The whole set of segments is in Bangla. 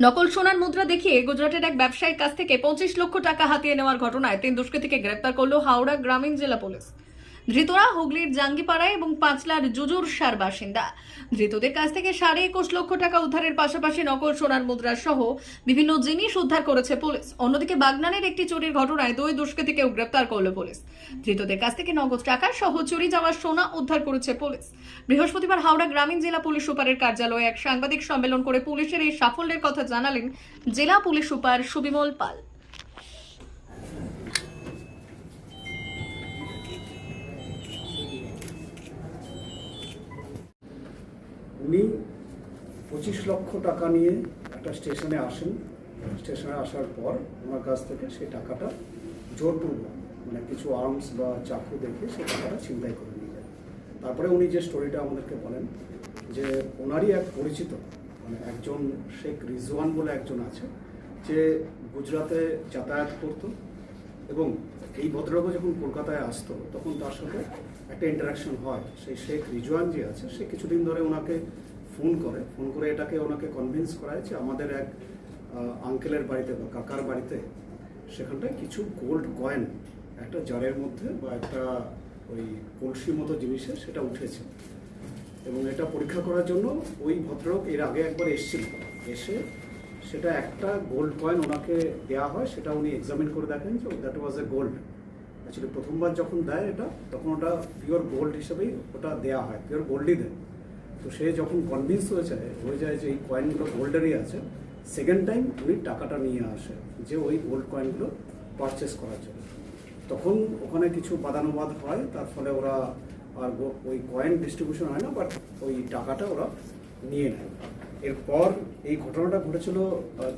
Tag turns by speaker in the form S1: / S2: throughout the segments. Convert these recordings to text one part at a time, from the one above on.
S1: নকল সোনার মুদ্রা দেখিয়ে গুজরাটের এক ব্যবসায়ীর কাছ থেকে পঁচিশ লক্ষ টাকা হাতিয়ে নেওয়ার ঘটনায় তিন দুষ্কৃতীকে গ্রেপ্তার করল হাওড়া গ্রামীণ জেলা পুলিশ। ধৃতরা হুগলির জাঙ্গিপাড়া এবং পাঁচলার জুজুর সার বাসিন্দা। ধৃতদের কাছ থেকে সাড়ে একুশ লক্ষ টাকা উদ্ধারের পাশাপাশি নকল সোনার মুদ্রা সহ বিভিন্ন জিনিস উদ্ধার করেছে পুলিশ। অন্যদিকে বাগনানের একটি চুরির ঘটনায় দুই দুষ্কৃতীকেও গ্রেপ্তার করল পুলিশ। ধৃতদের কাছ থেকে নগদ টাকা সহ চুরি যাওয়া সোনা উদ্ধার করেছে পুলিশ। বৃহস্পতিবার হাওড়া গ্রামীণ জেলা পুলিশ সুপারের কার্যালয়ে এক সাংবাদিক সম্মেলন করে পুলিশের এই সাফল্যের কথা জানালেন জেলা পুলিশ সুপার সুবিমল পাল।
S2: উনি পঁচিশ লক্ষ টাকা নিয়ে একটা স্টেশনে আসেন। স্টেশনে আসার পর ওনার কাছ থেকে সেই টাকাটা জোরপূর্বক মানে কিছু আর্মস বা চাকু দেখে সেই টাকাটা ছিনতাই করে নিয়ে যায় তারপরে উনি যে স্টোরিটা আমাদেরকে বলেন যে ওনারই এক পরিচিত মানে একজন শেখ রিজওয়ান বলে একজন আছে, যে গুজরাতে যাতায়াত করতো। এবং এই ভদ্রলোক যখন কলকাতায় আসতো, তখন তার সাথে একটা ইন্টারাকশন হয়। সেই শেখ রিজওয়ান যে আছে, সে কিছুদিন ধরে ওনাকে ফোন করে। ফোন করে এটাকে ওনাকে কনভিন্স করায় যে আমাদের এক আঙ্কেলের বাড়িতে বা কাকার বাড়িতে সেখানটায় কিছু গোল্ড কয়েন একটা জারের মধ্যে বা একটা ওই কলসি মতো জিনিসে সেটা উঠেছে। এবং এটা পরীক্ষা করার জন্য ওই ভদ্রলোক এর আগে একবার এসেছিল। এসে সেটা একটা গোল্ড কয়েন ওনাকে দেওয়া হয়, সেটা উনি এক্সামিন করে দেখেন যে that was a gold actually প্রথমবার যখন দেয় এটা, তখন ওটা পিওর গোল্ড হিসেবেই ওটা দেওয়া হয় পিওর গোল্ডই দেয়। তো সে যখন কনভিন্স হয়ে যায় হয়ে যায় যে এই কয়েনগুলো গোল্ডেরই আছে সেকেন্ড টাইম উনি টাকাটা নিয়ে আসে, যে ওই গোল্ড কয়েনগুলো পারচেস করার জন্য। তখন ওখানে কিছু বাদানুবাদ হয়, তার ফলে ওরা আর ওই কয়েন ডিস্ট্রিবিউশন হয় না বাট ওই টাকাটা ওরা নিয়ে নেয়। এরপর এই ঘটনাটা ঘটেছিল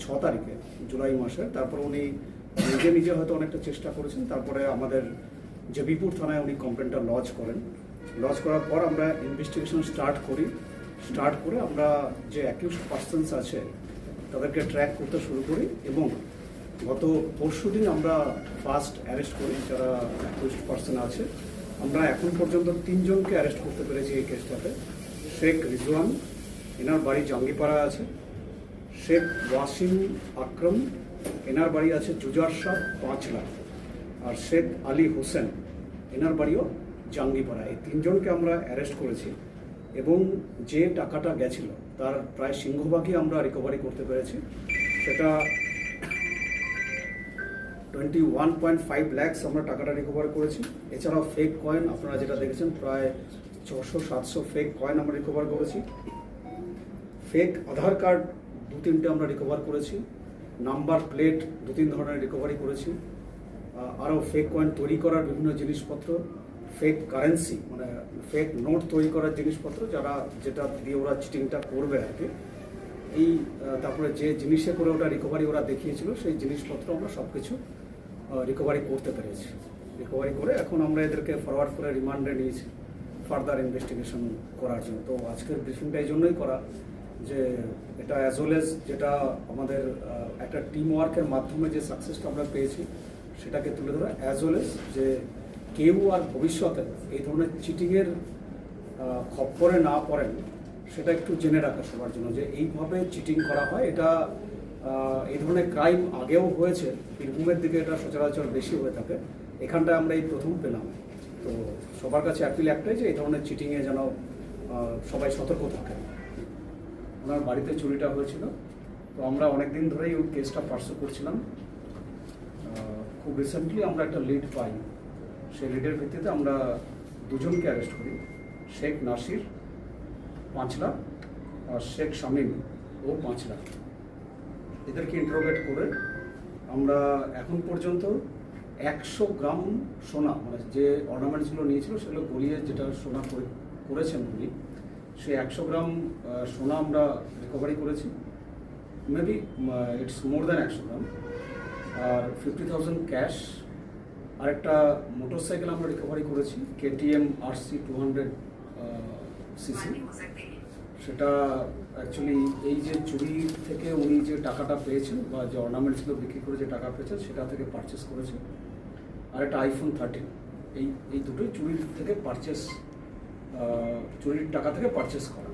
S2: ছ তারিখে, জুলাই মাসে। তারপর উনি নিজে নিজে হয়তো অনেকটা চেষ্টা করেছেন। তারপরে আমাদের জেবিপুর থানায় উনি কমপ্লেনটা লজ করেন। লজ করার পর আমরা ইনভেস্টিগেশন স্টার্ট করি। স্টার্ট করে আমরা যে অ্যাকিউজ পার্সনস আছে, তাদেরকে ট্র্যাক করতে শুরু করি এবং গত পরশু দিন আমরা ফার্স্ট অ্যারেস্ট করি, যারা অ্যাকিউজড পার্সন আছে। আমরা এখন পর্যন্ত তিনজনকে অ্যারেস্ট করতে পেরেছি এই কেসটাতে শেখ রিজওয়ান এনার বাড়ি জঙ্গিপাড়া আছে। শেখ ওয়াসিম আকরম, এনার বাড়ি আছে জুজার শাহ পাঁচলা। আর শেখ আলী হোসেন, এনার বাড়িও জাঙ্গিপাড়া। এই তিনজনকে আমরা অ্যারেস্ট করেছি এবং যে টাকাটা গেছিল, তার প্রায় সিংহভাগই আমরা রিকভারি করতে পেরেছি। সেটা twenty one point five lakhs আমরা টাকাটা রিকভার করেছি। এছাড়াও ফেক কয়েন আপনারা যেটা দেখেছেন, প্রায় ছশো সাতশো ফেক কয়েন আমরা রিকভার করেছি। ফেক আধার কার্ড দু তিনটে আমরা রিকভার করেছি নাম্বার প্লেট দু তিন ধরনের রিকভারি করেছি আরও ফেক কয়েন তৈরি করার বিভিন্ন জিনিসপত্র ফেক কারেন্সি মানে ফেক নোট তৈরি করার জিনিসপত্র যারা, যেটা দিয়ে ওরা চিটিংটা করবে আর কি। এই তারপরে যে জিনিসে করে ওটা রিকভারি ওরা দেখিয়েছিল, সেই জিনিসপত্র আমরা সব কিছু রিকভারি করতে পেরেছি। রিকভারি করে এখন আমরা এদেরকে ফরওয়ার্ড করে রিমান্ডে নিয়েছি ফার্দার ইনভেস্টিগেশন করার জন্য। তো আজকের ব্রিফিংটা এই জন্যই করা। যে এটা অ্যাজ ওয়েল এজ যেটা আমাদের একটা টিম ওয়ার্কের মাধ্যমে যে সাকসেসটা আমরা পেয়েছি, সেটাকে তুলে ধরা অ্যাজ ওয়েল এজ যে কেউ আর ভবিষ্যতে এই ধরনের চিটিংয়ের খপ্পরে না পড়েন, সেটা একটু জেনে রাখা সবার জন্য যে এইভাবে চিটিং করা হয়। এটা এই ধরনের ক্রাইম আগেও হয়েছে, বীরভূমের দিকে এটা সচরাচর বেশি হয়ে থাকে। এখানটায় আমরা এই প্রথম পেলাম। তো সবার কাছে অ্যাপিল একটাই যে এই ধরনের চিটিংয়ে যেন সবাই সতর্ক থাকে। ওনার বাড়িতে চুরিটা হয়েছিল। তো আমরা অনেক দিন ধরেই ওই কেসটা পার্সু করছিলাম। খুব রিসেন্টলি আমরা একটা লিড পাই। সেই লিডের ভিত্তিতে আমরা দুজনকে অ্যারেস্ট করি। শেখ নাসির, পাঁচলা আর শেখ শামীম ও পাঁচলা। এদেরকে ইন্টারোগেট করে আমরা এখন পর্যন্ত একশো গ্রাম সোনা মানে যে অর্নামেন্টসগুলো নিয়েছিল, সেগুলো গলিয়ে যেটা সোনা করে করেছেন উনি সেই একশো গ্রাম সোনা আমরা রিকভারি করেছি। মেবি ইটস মোর দ্যান একশো গ্রাম। আর ফিফটি থাউজেন্ড ক্যাশ আর একটা মোটর সাইকেল আমরা রিকভারি করেছি কেটিএম আর সি টু হান্ড্রেড সিসি সেটা অ্যাকচুয়ালি এই যে চুরি থেকে উনি যে টাকাটা পেয়েছেন বা যে অর্নামেন্টসগুলো বিক্রি করে যে টাকা পেয়েছেন, সেটা থেকে পারচেস করেছেন আর একটা আইফোন থার্টিন এই এই দুটোই চুরির থেকে পারচেস চুরির টাকা থেকে পারচেস করা।